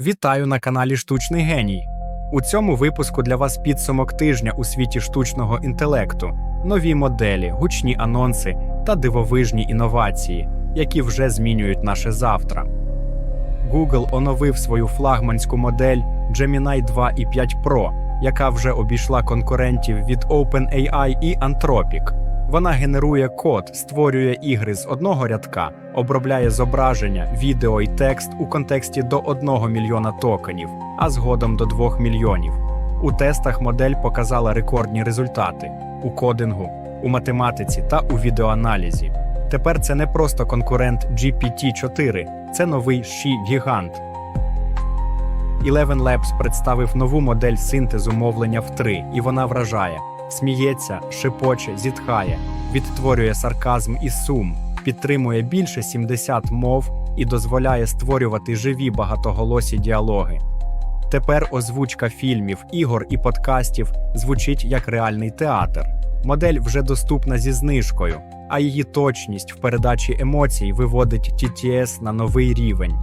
Вітаю на каналі Штучний Геній. У цьому випуску для вас підсумок тижня у світі штучного інтелекту, нові моделі, гучні анонси та дивовижні інновації, які вже змінюють наше завтра. Google оновив свою флагманську модель Gemini 2 і 5 Pro, яка вже обійшла конкурентів від OpenAI і Anthropic. Вона генерує код, створює ігри з одного рядка, обробляє зображення, відео і текст у контексті до 1 мільйона токенів, а згодом до 2 мільйонів. У тестах модель показала рекордні результати у кодингу, у математиці та у відеоаналізі. Тепер це не просто конкурент GPT-4, це новий ші гігант. Eleven Labs представив нову модель синтезу мовлення в 3, і вона вражає. Сміється, шепоче, зітхає, відтворює сарказм і сум, підтримує більше 70 мов і дозволяє створювати живі багатоголосі діалоги. Тепер озвучка фільмів, ігор і подкастів звучить як реальний театр. Модель вже доступна зі знижкою, а її точність в передачі емоцій виводить TTS на новий рівень.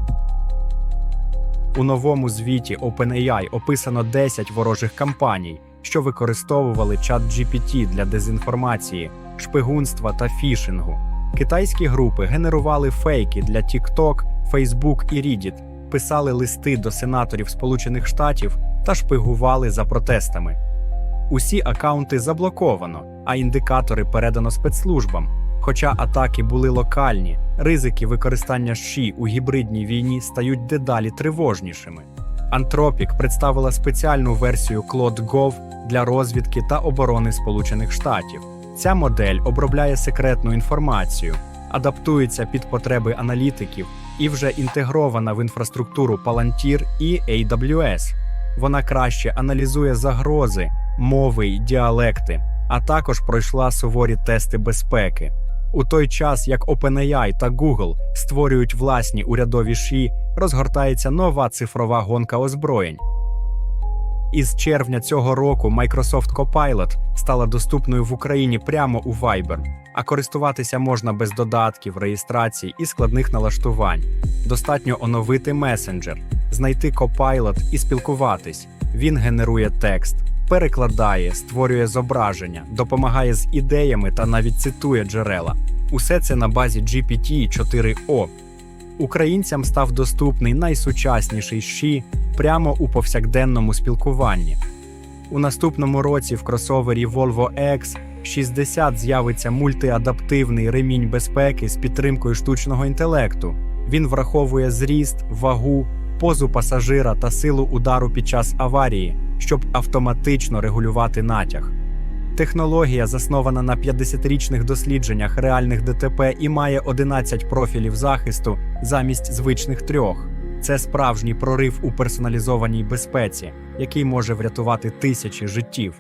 У новому звіті OpenAI описано 10 ворожих кампаній, що використовували чат GPT для дезінформації, шпигунства та фішингу. Китайські групи генерували фейки для TikTok, Facebook і Reddit, писали листи до сенаторів Сполучених Штатів та шпигували за протестами. Усі акаунти заблоковано, а індикатори передано спецслужбам. Хоча атаки були локальні, ризики використання ШІ у гібридній війні стають дедалі тривожнішими. Anthropic представила спеціальну версію Claude Gov для розвідки та оборони Сполучених Штатів. Ця модель обробляє секретну інформацію, адаптується під потреби аналітиків і вже інтегрована в інфраструктуру Palantir і AWS. Вона краще аналізує загрози, мови й діалекти, а також пройшла суворі тести безпеки. У той час, як OpenAI та Google створюють власні урядові ші, розгортається нова цифрова гонка озброєнь. Із червня цього року Microsoft Copilot стала доступною в Україні прямо у Viber, а користуватися можна без додатків, реєстрацій і складних налаштувань. Достатньо оновити месенджер, знайти Copilot і спілкуватись. Він генерує текст, перекладає, створює зображення, допомагає з ідеями та навіть цитує джерела. Усе це на базі GPT-4O. Українцям став доступний найсучасніший ШІ прямо у повсякденному спілкуванні. У наступному році в кросовері Volvo X60 з'явиться мультиадаптивний ремінь безпеки з підтримкою штучного інтелекту. Він враховує зріст, вагу, позу пасажира та силу удару під час аварії, щоб автоматично регулювати натяг. Технологія заснована на 50-річних дослідженнях реальних ДТП і має 11 профілів захисту замість звичних трьох. Це справжній прорив у персоналізованій безпеці, який може врятувати тисячі життів.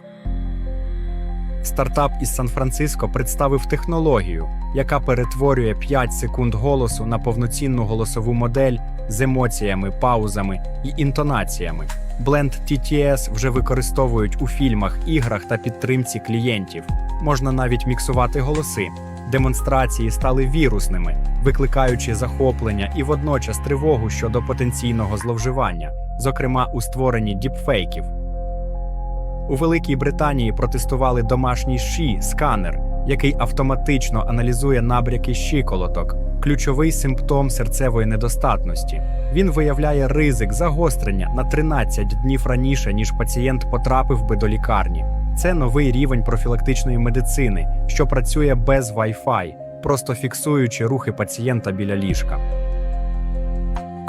Стартап із Сан-Франциско представив технологію, яка перетворює 5 секунд голосу на повноцінну голосову модель з емоціями, паузами і інтонаціями. Бленд TTS вже використовують у фільмах, іграх та підтримці клієнтів. Можна навіть міксувати голоси. Демонстрації стали вірусними, викликаючи захоплення і водночас тривогу щодо потенційного зловживання, зокрема у створенні діпфейків. У Великій Британії протестували домашній ші сканер, який автоматично аналізує набряки щиколоток, ключовий симптом серцевої недостатності. Він виявляє ризик загострення на 13 днів раніше, ніж пацієнт потрапив би до лікарні. Це новий рівень профілактичної медицини, що працює без Wi-Fi, просто фіксуючи рухи пацієнта біля ліжка.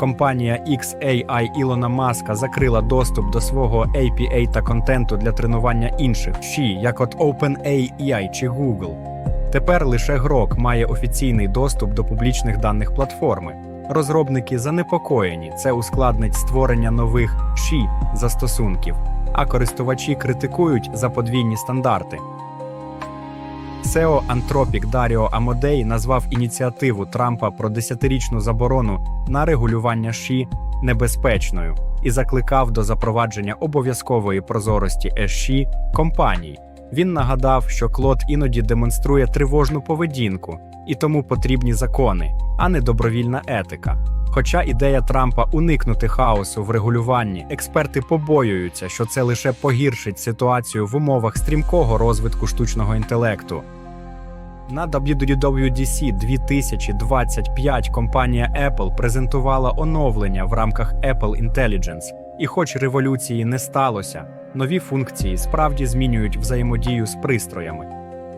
Компанія XAI Ілона Маска закрила доступ до свого APA та контенту для тренування інших ШІ, як от OpenAI чи Google. Тепер лише Грок має офіційний доступ до публічних даних платформи. Розробники занепокоєні, це ускладнить створення нових ШІ застосунків, а користувачі критикують за подвійні стандарти. SEO Anthropic Даріо Амодей назвав ініціативу Трампа про десятирічну заборону на регулювання ШІ небезпечною і закликав до запровадження обов'язкової прозорості ЕШІ компаній. Він нагадав, що Клод іноді демонструє тривожну поведінку, і тому потрібні закони, а не добровільна етика. Хоча ідея Трампа уникнути хаосу в регулюванні, експерти побоюються, що це лише погіршить ситуацію в умовах стрімкого розвитку штучного інтелекту. На WWDC 2025 компанія Apple презентувала оновлення в рамках Apple Intelligence. І хоч революції не сталося, нові функції справді змінюють взаємодію з пристроями.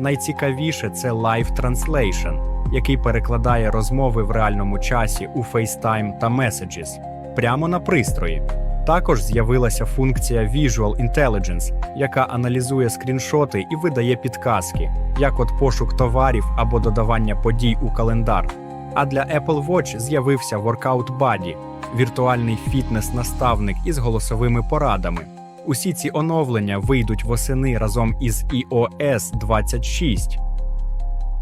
Найцікавіше це Live Translation, який перекладає розмови в реальному часі у FaceTime та Messages прямо на пристрої. Також з'явилася функція Visual Intelligence, яка аналізує скріншоти і видає підказки, як от пошук товарів або додавання подій у календар. А для Apple Watch з'явився Workout Buddy – віртуальний фітнес-наставник із голосовими порадами. Усі ці оновлення вийдуть восени разом із iOS 26.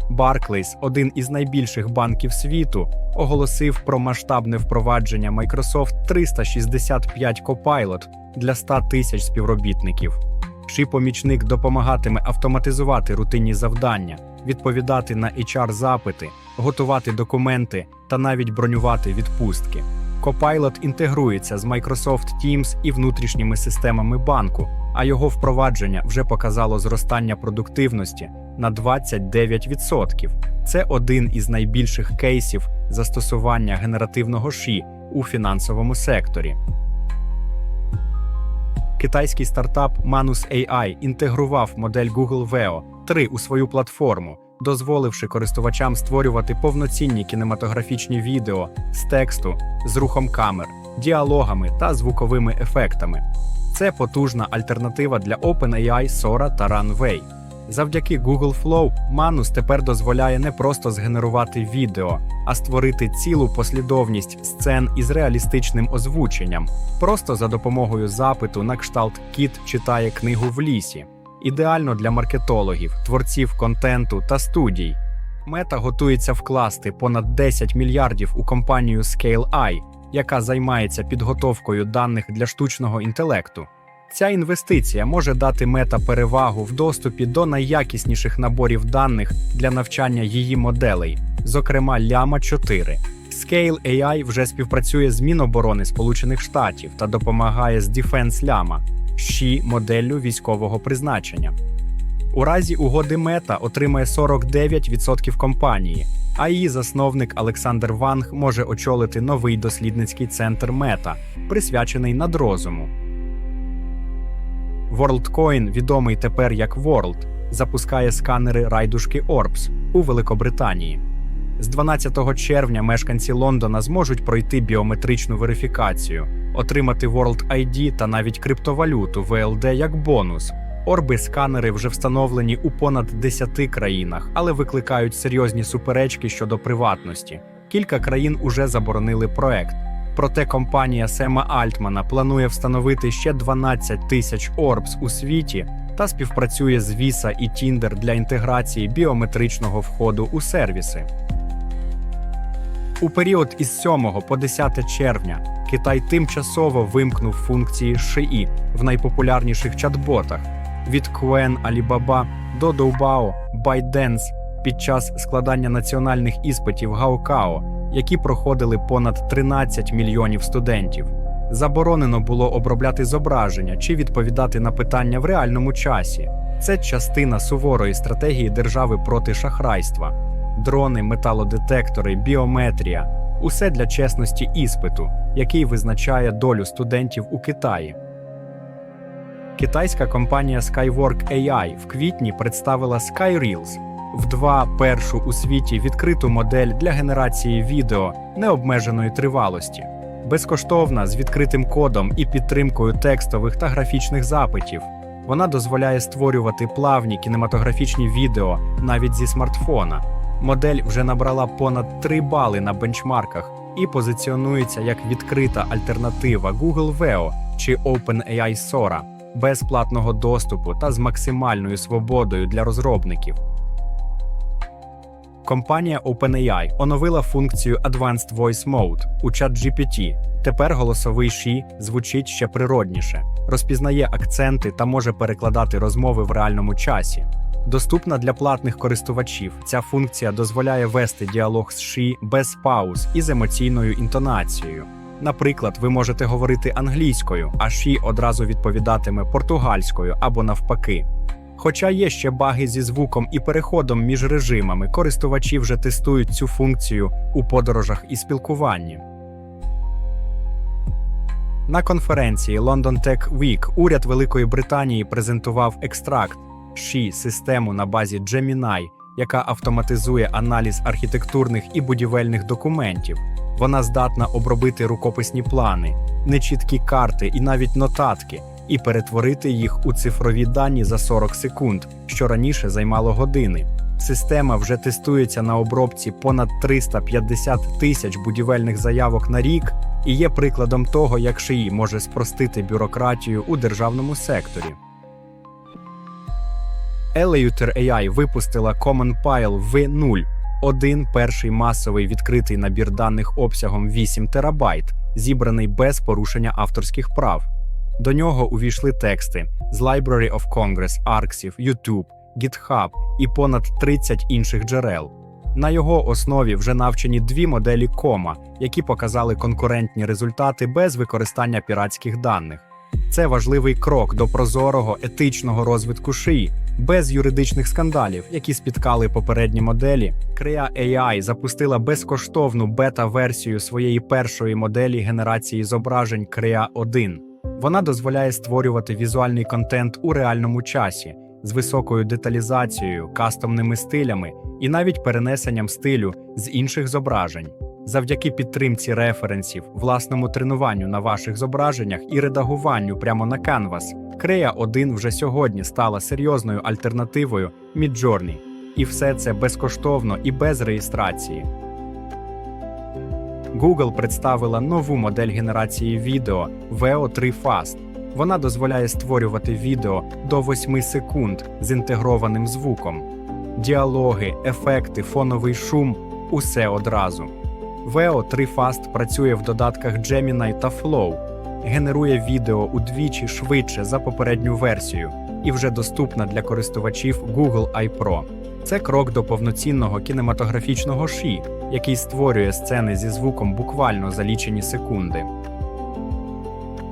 Barclays, один із найбільших банків світу, оголосив про масштабне впровадження Microsoft 365 Copilot для 100 тисяч співробітників. Ши помічник допомагатиме автоматизувати рутинні завдання, відповідати на HR-запити, готувати документи та навіть бронювати відпустки. Copilot інтегрується з Microsoft Teams і внутрішніми системами банку, а його впровадження вже показало зростання продуктивності на 29%. Це один із найбільших кейсів застосування генеративного ШІ у фінансовому секторі. Китайський стартап Manus AI інтегрував модель Google Veo 3 у свою платформу, дозволивши користувачам створювати повноцінні кінематографічні відео з тексту, з рухом камер, діалогами та звуковими ефектами. Це потужна альтернатива для OpenAI, Sora та Runway. Завдяки Google Flow Manus тепер дозволяє не просто згенерувати відео, а створити цілу послідовність сцен із реалістичним озвученням, просто за допомогою запиту на кшталт Кіт читає книгу в лісі. Ідеально для маркетологів, творців контенту та студій. Мета готується вкласти понад 10 мільярдів у компанію ScaleEye, яка займається підготовкою даних для штучного інтелекту. Ця інвестиція може дати мета перевагу в доступі до найякісніших наборів даних для навчання її моделей, зокрема Llama 4. Scale AI вже співпрацює з Міноборони Сполучених Штатів та допомагає з Defense Llama, щі моделлю військового призначення. У разі угоди Мета отримає 49% компанії, а її засновник Олександр Ванг може очолити новий дослідницький центр Мета, присвячений надрозуму. WorldCoin, відомий тепер як World, запускає сканери райдушки Orbs у Великобританії. З 12 червня мешканці Лондона зможуть пройти біометричну верифікацію, отримати World ID та навіть криптовалюту VLD як бонус. Орби сканери вже встановлені у понад 10 країнах, але викликають серйозні суперечки щодо приватності. Кілька країн уже заборонили проект. Проте компанія Сема Альтмана планує встановити ще 12 тисяч Орбс у світі та співпрацює з Visa і Tinder для інтеграції біометричного входу у сервіси. У період із 7 по 10 червня Китай тимчасово вимкнув функції ШИІ в найпопулярніших чат-ботах від Quen Alibaba до Doubao, ByteDance під час складання національних іспитів Гаокао, які проходили понад 13 мільйонів студентів. Заборонено було обробляти зображення чи відповідати на питання в реальному часі. Це частина суворої стратегії держави проти шахрайства. Дрони, металодетектори, біометрія усе для чесності іспиту, який визначає долю студентів у Китаї. Китайська компанія Skywork AI в квітні представила SkyReels в два першу у світі відкриту модель для генерації відео необмеженої тривалості, безкоштовна з відкритим кодом і підтримкою текстових та графічних запитів. Вона дозволяє створювати плавні кінематографічні відео навіть зі смартфона. Модель вже набрала понад 3 бали на бенчмарках і позиціонується як відкрита альтернатива Google Veo чи OpenAI Sora без платного доступу та з максимальною свободою для розробників. Компанія OpenAI оновила функцію Advanced Voice Mode у ChatGPT. Тепер голосовий ші звучить ще природніше, розпізнає акценти та може перекладати розмови в реальному часі. Доступна для платних користувачів. Ця функція дозволяє вести діалог з Ші без пауз і з емоційною інтонацією. Наприклад, ви можете говорити англійською, а Ші одразу відповідатиме португальською або навпаки. Хоча є ще баги зі звуком і переходом між режимами, користувачі вже тестують цю функцію у подорожах і спілкуванні. На конференції London Tech Week уряд Великої Британії презентував екстракт Ші систему на базі Gemini, яка автоматизує аналіз архітектурних і будівельних документів. Вона здатна обробити рукописні плани, нечіткі карти і навіть нотатки, і перетворити їх у цифрові дані за 40 секунд, що раніше займало години. Система вже тестується на обробці понад 350 тисяч будівельних заявок на рік і є прикладом того, як ШИІ може спростити бюрократію у державному секторі. Eleuter AI випустила Common Pile V0, один перший масовий відкритий набір даних обсягом 8 терабайт, зібраний без порушення авторських прав. До нього увійшли тексти з Library of Congress, Arxiv, YouTube, GitHub і понад 30 інших джерел. На його основі вже навчені дві моделі кома, які показали конкурентні результати без використання піратських даних. Це важливий крок до прозорого етичного розвитку шиї, без юридичних скандалів, які спіткали попередні моделі. Crea AI запустила безкоштовну бета-версію своєї першої моделі генерації зображень Crea 1. Вона дозволяє створювати візуальний контент у реальному часі з високою деталізацією, кастомними стилями і навіть перенесенням стилю з інших зображень. Завдяки підтримці референсів, власному тренуванню на ваших зображеннях і редагуванню прямо на Canvas, Crea 1 вже сьогодні стала серйозною альтернативою Midjourney. І все це безкоштовно і без реєстрації. Google представила нову модель генерації відео VEO 3 Fast. Вона дозволяє створювати відео до 8 секунд з інтегрованим звуком. Діалоги, ефекти, фоновий шум усе одразу. VEO 3 Fast працює в додатках Gemini та Flow, генерує відео удвічі швидше за попередню версію і вже доступна для користувачів Google iPro. Це крок до повноцінного кінематографічного ші, який створює сцени зі звуком буквально за лічені секунди.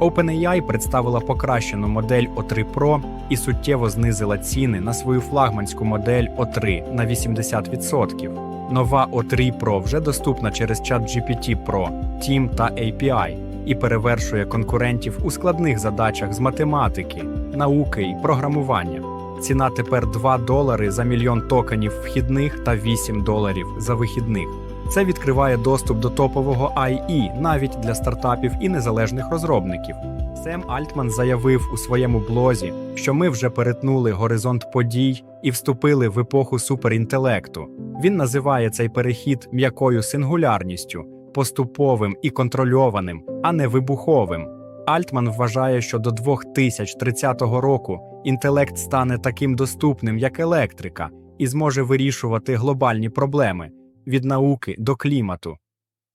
OpenAI представила покращену модель O3 Pro і суттєво знизила ціни на свою флагманську модель O3 на 80%. Нова O3 Pro вже доступна через ChatGPT Pro, Team та API і перевершує конкурентів у складних задачах з математики, науки і програмування. Ціна тепер 2 долари за мільйон токенів вхідних та 8 доларів за вихідних. Це відкриває доступ до топового IE навіть для стартапів і незалежних розробників. Сем Альтман заявив у своєму блозі, що ми вже перетнули горизонт подій і вступили в епоху суперінтелекту. Він називає цей перехід м'якою сингулярністю, поступовим і контрольованим, а не вибуховим. Альтман вважає, що до 2030 року інтелект стане таким доступним, як електрика, і зможе вирішувати глобальні проблеми від науки до клімату.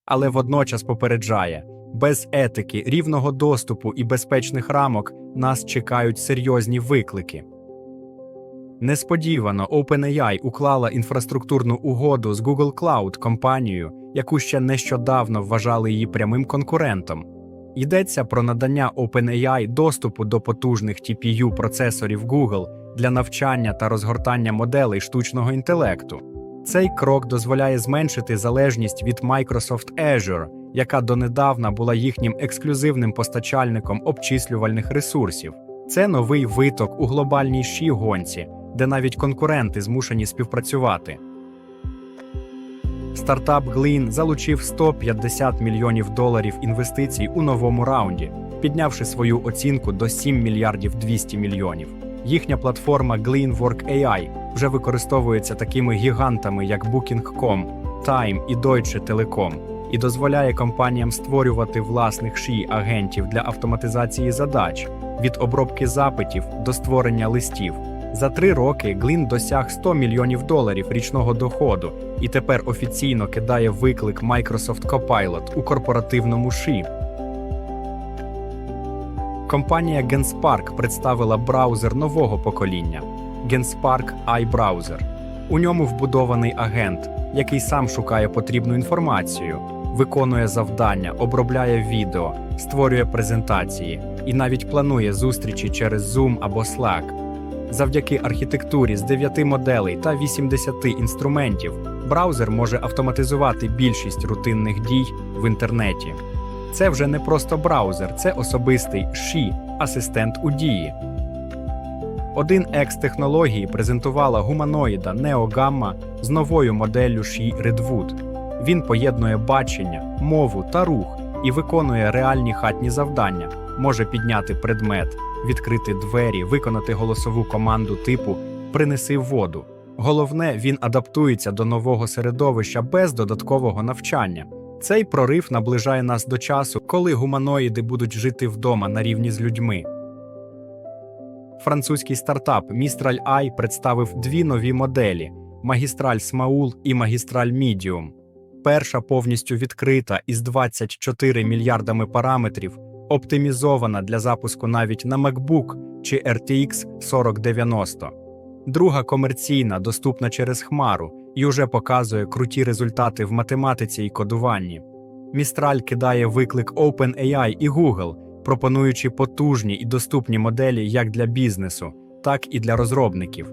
Але водночас попереджає, без етики, рівного доступу і безпечних рамок нас чекають серйозні виклики. Несподівано OpenAI уклала інфраструктурну угоду з Google Cloud компанією, яку ще нещодавно вважали її прямим конкурентом. Йдеться про надання OpenAI доступу до потужних TPU процесорів Google для навчання та розгортання моделей штучного інтелекту. Цей крок дозволяє зменшити залежність від Microsoft Azure, яка донедавна була їхнім ексклюзивним постачальником обчислювальних ресурсів. Це новий виток у глобальній ші гонці, де навіть конкуренти змушені співпрацювати. Стартап Glean залучив 150 мільйонів доларів інвестицій у новому раунді, піднявши свою оцінку до 7 мільярдів 200 мільйонів. Їхня платформа Gleanwork AI вже використовується такими гігантами, як Booking.com, Time і Deutsche Telekom, і дозволяє компаніям створювати власних ші агентів для автоматизації задач від обробки запитів до створення листів. За три роки Глін досяг 100 мільйонів доларів річного доходу і тепер офіційно кидає виклик Microsoft Copilot у корпоративному ші. Компанія Genspark представила браузер нового покоління Genspark iBrowser. У ньому вбудований агент, який сам шукає потрібну інформацію, виконує завдання, обробляє відео, створює презентації і навіть планує зустрічі через Zoom або Slack. Завдяки архітектурі з 9 моделей та 80 інструментів, браузер може автоматизувати більшість рутинних дій в інтернеті. Це вже не просто браузер, це особистий ші, асистент у дії. Один екс технології презентувала гуманоїда NeoGamma з новою моделлю Ші Redwood. Він поєднує бачення, мову та рух і виконує реальні хатні завдання, може підняти предмет, відкрити двері, виконати голосову команду типу Принеси воду. Головне, він адаптується до нового середовища без додаткового навчання. Цей прорив наближає нас до часу, коли гуманоїди будуть жити вдома на рівні з людьми. Французький стартап Mistral AI представив дві нові моделі: Магістраль Смаул і Магістраль Medium. Перша повністю відкрита із 24 мільярдами параметрів, оптимізована для запуску навіть на MacBook чи RTX 4090. Друга комерційна, доступна через Хмару і уже показує круті результати в математиці і кодуванні. Містраль кидає виклик OpenAI і Google, пропонуючи потужні і доступні моделі як для бізнесу, так і для розробників.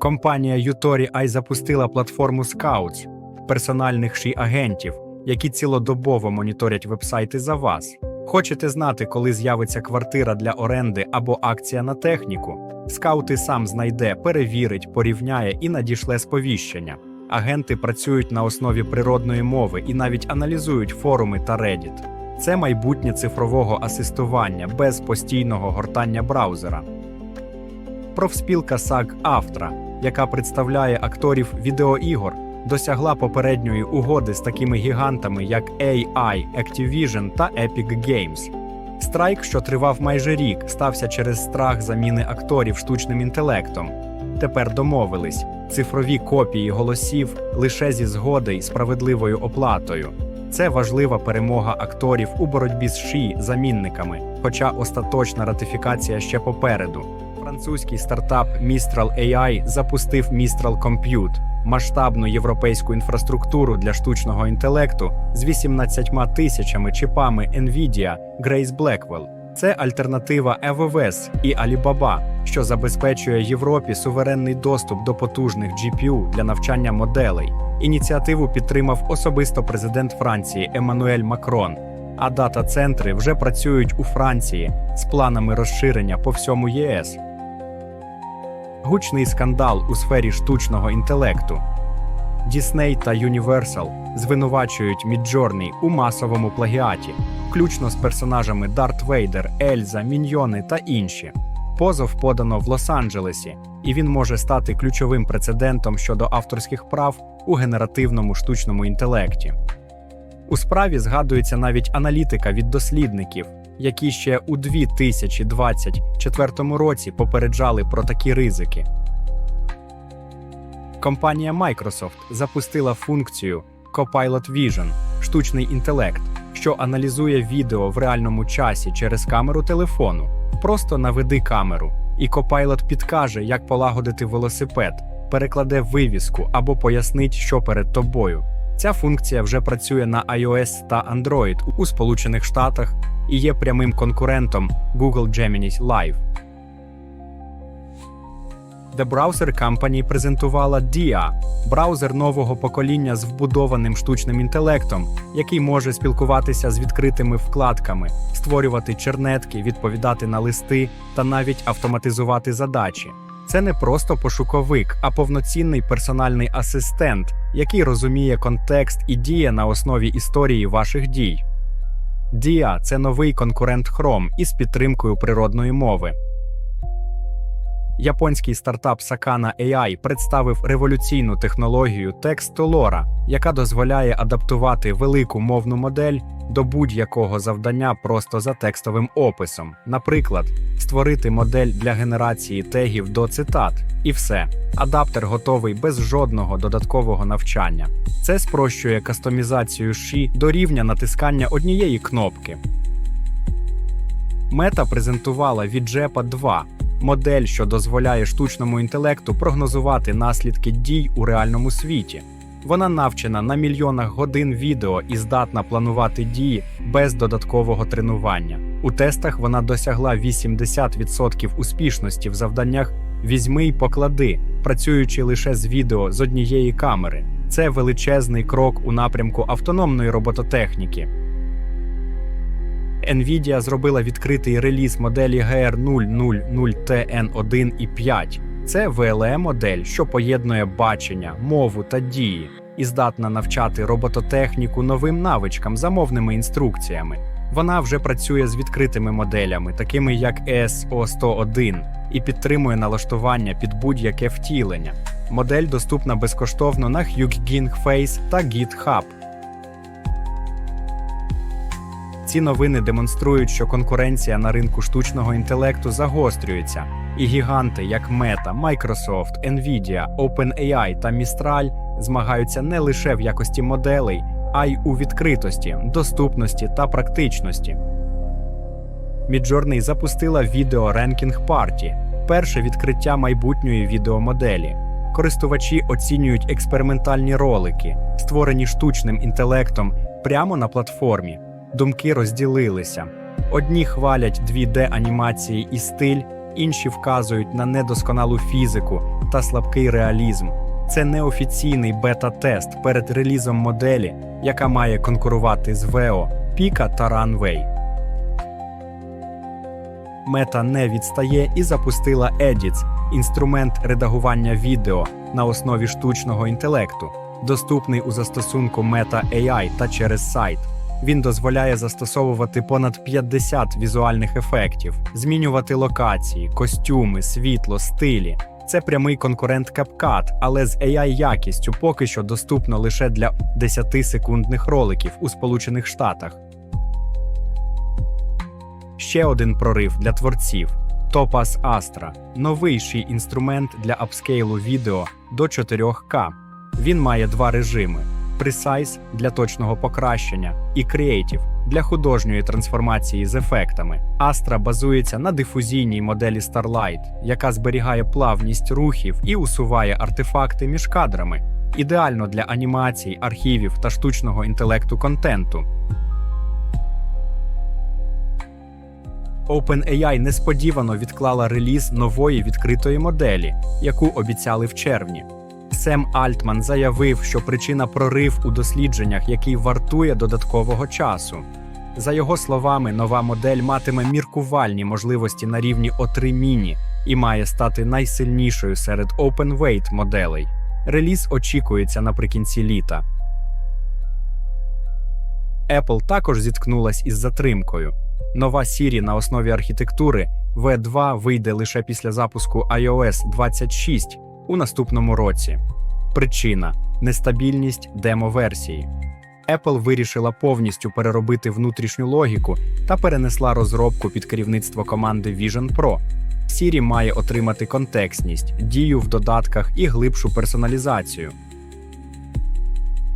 Компанія Юторі запустила платформу Scouts – персональних ші агентів, які цілодобово моніторять вебсайти за вас. Хочете знати, коли з'явиться квартира для оренди або акція на техніку? Скаути сам знайде, перевірить, порівняє і надішле сповіщення. Агенти працюють на основі природної мови і навіть аналізують форуми та Reddit. Це майбутнє цифрового асистування без постійного гортання браузера. Профспілка SAG Автра, яка представляє акторів відеоігор, досягла попередньої угоди з такими гігантами, як AI, Activision та Epic Games. Страйк, що тривав майже рік, стався через страх заміни акторів штучним інтелектом. Тепер домовились цифрові копії голосів лише зі згоди й справедливою оплатою. Це важлива перемога акторів у боротьбі з ші замінниками, хоча остаточна ратифікація ще попереду. Французький стартап Mistral AI запустив Mistral Compute – масштабну європейську інфраструктуру для штучного інтелекту з 18 тисячами чіпами NVIDIA Grace Blackwell. Це альтернатива EVS і Alibaba, що забезпечує Європі суверенний доступ до потужних GPU для навчання моделей. Ініціативу підтримав особисто президент Франції Еммануель Макрон. А дата-центри вже працюють у Франції з планами розширення по всьому ЄС. Гучний скандал у сфері штучного інтелекту. Disney та Universal звинувачують Midjourney у масовому плагіаті, включно з персонажами Дарт Вейдер, Ельза, Міньйони та інші. Позов подано в Лос-Анджелесі, і він може стати ключовим прецедентом щодо авторських прав у генеративному штучному інтелекті. У справі згадується навіть аналітика від дослідників, які ще у 2024 році попереджали про такі ризики. Компанія Microsoft запустила функцію Copilot Vision – штучний інтелект, що аналізує відео в реальному часі через камеру телефону. Просто наведи камеру, і Copilot підкаже, як полагодити велосипед, перекладе вивіску або пояснить, що перед тобою. Ця функція вже працює на iOS та Android у Сполучених Штатах і є прямим конкурентом Google Gemini Live. The Browser Company презентувала DIA – браузер нового покоління з вбудованим штучним інтелектом, який може спілкуватися з відкритими вкладками, створювати чернетки, відповідати на листи та навіть автоматизувати задачі. Це не просто пошуковик, а повноцінний персональний асистент, який розуміє контекст і діє на основі історії ваших дій. Дія – це новий конкурент Chrome із підтримкою природної мови. Японський стартап Sakana AI представив революційну технологію текстолора, яка дозволяє адаптувати велику мовну модель до будь-якого завдання просто за текстовим описом. Наприклад, створити модель для генерації тегів до цитат, і все. Адаптер готовий без жодного додаткового навчання. Це спрощує кастомізацію ші до рівня натискання однієї кнопки. Мета презентувала Віджепа 2 модель, що дозволяє штучному інтелекту прогнозувати наслідки дій у реальному світі. Вона навчена на мільйонах годин відео і здатна планувати дії без додаткового тренування. У тестах вона досягла 80% успішності в завданнях Візьми й поклади, працюючи лише з відео з однієї камери. Це величезний крок у напрямку автономної робототехніки. Nvidia зробила відкритий реліз моделі GR000TN1 і 5. Це VLE модель, що поєднує бачення, мову та дії, і здатна навчати робототехніку новим навичкам за мовними інструкціями. Вона вже працює з відкритими моделями, такими як ESO101, і підтримує налаштування під будь-яке втілення. Модель доступна безкоштовно на Hugging Face та GitHub. Ці новини демонструють, що конкуренція на ринку штучного інтелекту загострюється, і гіганти, як Meta, Microsoft, Nvidia, OpenAI та Mistral змагаються не лише в якості моделей, а й у відкритості, доступності та практичності. Midjourney запустила відео Ranking Party – перше відкриття майбутньої відеомоделі. Користувачі оцінюють експериментальні ролики, створені штучним інтелектом прямо на платформі. Думки розділилися. Одні хвалять 2D-анімації і стиль, інші вказують на недосконалу фізику та слабкий реалізм. Це неофіційний бета-тест перед релізом моделі, яка має конкурувати з Veo, Pika та Runway. Мета не відстає і запустила Edits – інструмент редагування відео на основі штучного інтелекту, доступний у застосунку Meta AI та через сайт. Він дозволяє застосовувати понад 50 візуальних ефектів, змінювати локації, костюми, світло, стилі. Це прямий конкурент CapCut, але з AI якістю поки що доступно лише для 10-секундних роликів у Сполучених Штатах. Ще один прорив для творців Topaz Astra – новийший інструмент для апскейлу відео до 4К. Він має два режими: Precise для точного покращення і Creative для художньої трансформації з ефектами. Astra базується на дифузійній моделі Starlight, яка зберігає плавність рухів і усуває артефакти між кадрами. Ідеально для анімацій, архівів та штучного інтелекту контенту. OpenAI несподівано відклала реліз нової відкритої моделі, яку обіцяли в червні. Сем Альтман заявив, що причина прорив у дослідженнях, який вартує додаткового часу. За його словами, нова модель матиме міркувальні можливості на рівні O3 Mini і має стати найсильнішою серед OpenWeight моделей. Реліз очікується наприкінці літа. Apple також зіткнулась із затримкою. Нова Siri на основі архітектури V2 вийде лише після запуску iOS 26 у наступному році. Причина нестабільність демо-версії. Apple вирішила повністю переробити внутрішню логіку та перенесла розробку під керівництво команди Vision Pro. Siri має отримати контекстність, дію в додатках і глибшу персоналізацію.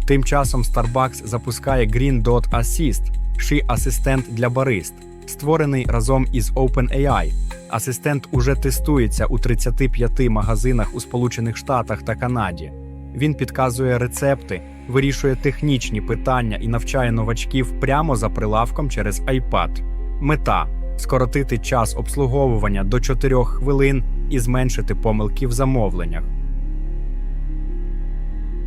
Тим часом Starbucks запускає Green Dot Assist – ши асистент для барист, створений разом із OpenAI. Асистент уже тестується у 35 магазинах у Сполучених Штатах та Канаді. Він підказує рецепти, вирішує технічні питання і навчає новачків прямо за прилавком через iPad. Мета скоротити час обслуговування до 4 хвилин і зменшити помилки в замовленнях.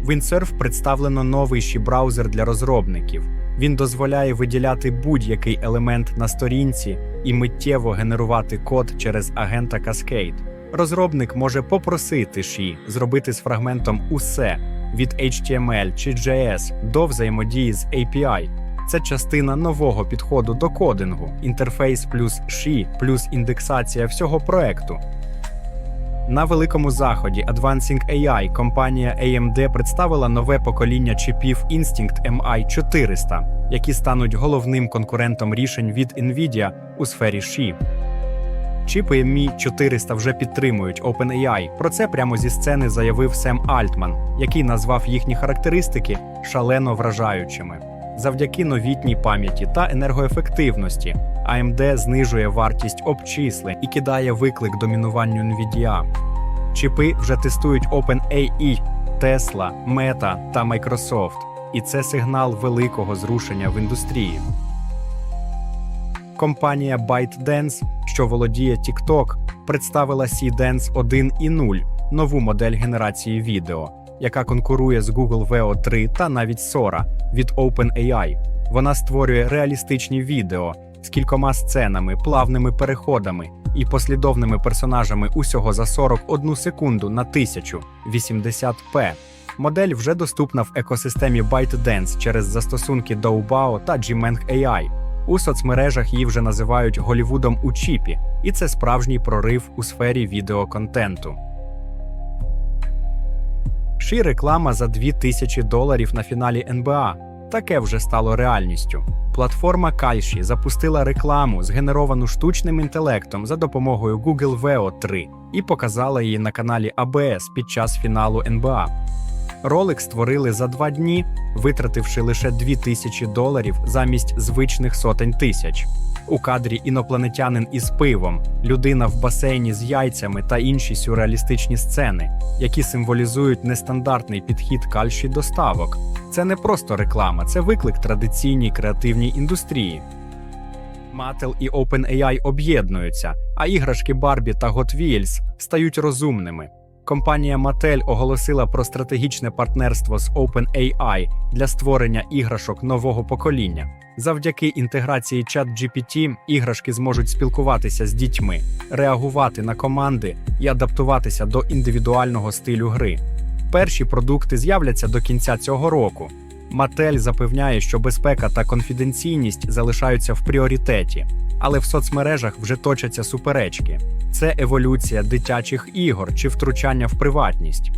Windsurf представлено новий ще браузер для розробників. Він дозволяє виділяти будь-який елемент на сторінці і миттєво генерувати код через агента Cascade. Розробник може попросити Ші зробити з фрагментом усе від HTML чи JS до взаємодії з API. Це частина нового підходу до кодингу, інтерфейс плюс Ші плюс індексація всього проекту. На великому заході Advancing AI компанія AMD представила нове покоління чіпів Instinct MI400, які стануть головним конкурентом рішень від Nvidia у сфері ші. Чіпи MI400 вже підтримують OpenAI. Про це прямо зі сцени заявив Сем Альтман, який назвав їхні характеристики шалено вражаючими. Завдяки новітній пам'яті та енергоефективності AMD знижує вартість обчислень і кидає виклик домінуванню NVIDIA. Чіпи вже тестують OpenAI, Tesla, Meta та Microsoft, і це сигнал великого зрушення в індустрії. Компанія ByteDance, що володіє TikTok, представила C-Dance 1.0 – нову модель генерації відео, яка конкурує з Google Veo 3 та навіть Sora від OpenAI. Вона створює реалістичні відео з кількома сценами, плавними переходами і послідовними персонажами усього за 41 секунду на 1080p. Модель вже доступна в екосистемі ByteDance через застосунки Doubao та Gmeng AI. У соцмережах її вже називають Голівудом у чіпі, і це справжній прорив у сфері відеоконтенту. Ші реклама за 2000 доларів на фіналі НБА. Таке вже стало реальністю. Платформа Кайші запустила рекламу, згенеровану штучним інтелектом за допомогою Google Veo 3 і показала її на каналі ABS під час фіналу НБА. Ролик створили за два дні, витративши лише 2000 доларів замість звичних сотень тисяч. У кадрі інопланетянин із пивом, людина в басейні з яйцями та інші сюрреалістичні сцени, які символізують нестандартний підхід кальші до ставок. Це не просто реклама, це виклик традиційній креативній індустрії. Mattel і OpenAI об'єднуються, а іграшки Barbie та Hot Wheels стають розумними. Компанія Mattel оголосила про стратегічне партнерство з OpenAI для створення іграшок нового покоління. Завдяки інтеграції ChatGPT іграшки зможуть спілкуватися з дітьми, реагувати на команди і адаптуватися до індивідуального стилю гри. Перші продукти з'являться до кінця цього року. Mattel запевняє, що безпека та конфіденційність залишаються в пріоритеті, але в соцмережах вже точаться суперечки. Це еволюція дитячих ігор чи втручання в приватність.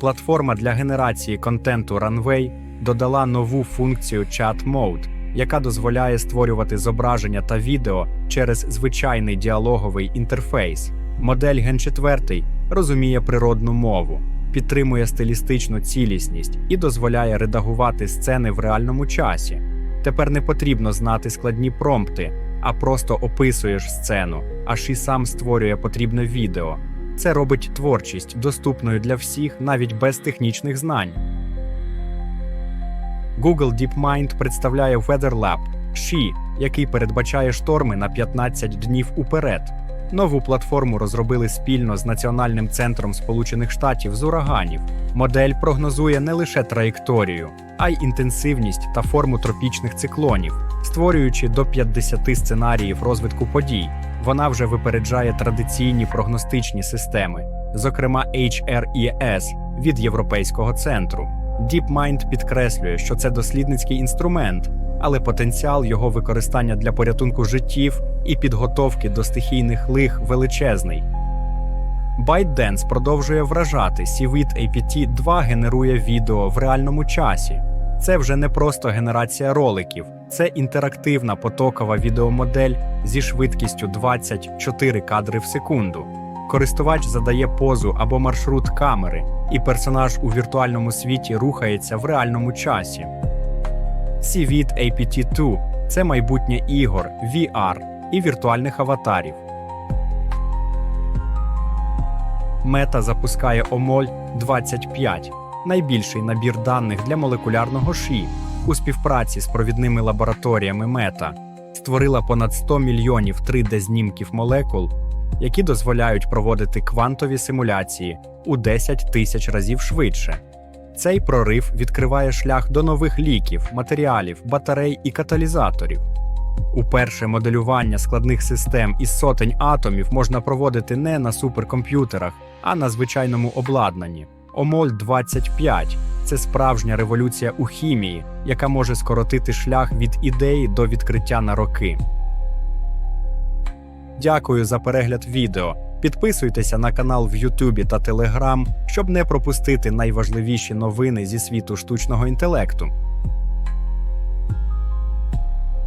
Платформа для генерації контенту Runway додала нову функцію Chat Mode, яка дозволяє створювати зображення та відео через звичайний діалоговий інтерфейс. Модель Gen 4 розуміє природну мову, підтримує стилістичну цілісність і дозволяє редагувати сцени в реальному часі. Тепер не потрібно знати складні промпти, а просто описуєш сцену, аж і сам створює потрібне відео. Це робить творчість доступною для всіх навіть без технічних знань. Google DeepMind представляє Weather Lab She, який передбачає шторми на 15 днів уперед. Нову платформу розробили спільно з Національним центром Сполучених Штатів з ураганів. Модель прогнозує не лише траєкторію, а й інтенсивність та форму тропічних циклонів, створюючи до 50 сценаріїв розвитку подій. Вона вже випереджає традиційні прогностичні системи, зокрема HRES від Європейського центру. DeepMind підкреслює, що це дослідницький інструмент, але потенціал його використання для порятунку життів і підготовки до стихійних лих величезний. ByteDance продовжує вражати. Civit APT 2 генерує відео в реальному часі. Це вже не просто генерація роликів, це інтерактивна потокова відеомодель зі швидкістю 24 кадри в секунду. Користувач задає позу або маршрут камери, і персонаж у віртуальному світі рухається в реальному часі. Civit APT-2 – це майбутнє ігор, VR і віртуальних аватарів. Мета запускає Омоль 25 найбільший набір даних для молекулярного ШІ у співпраці з провідними лабораторіями Мета створила понад 100 мільйонів 3D-знімків молекул, які дозволяють проводити квантові симуляції у 10 тисяч разів швидше. Цей прорив відкриває шлях до нових ліків, матеріалів, батарей і каталізаторів. Уперше моделювання складних систем із сотень атомів можна проводити не на суперкомп'ютерах, а на звичайному обладнанні. Омоль 25 це справжня революція у хімії, яка може скоротити шлях від ідеї до відкриття на роки. Дякую за перегляд відео. Підписуйтеся на канал в Ютубі та Телеграм, щоб не пропустити найважливіші новини зі світу штучного інтелекту.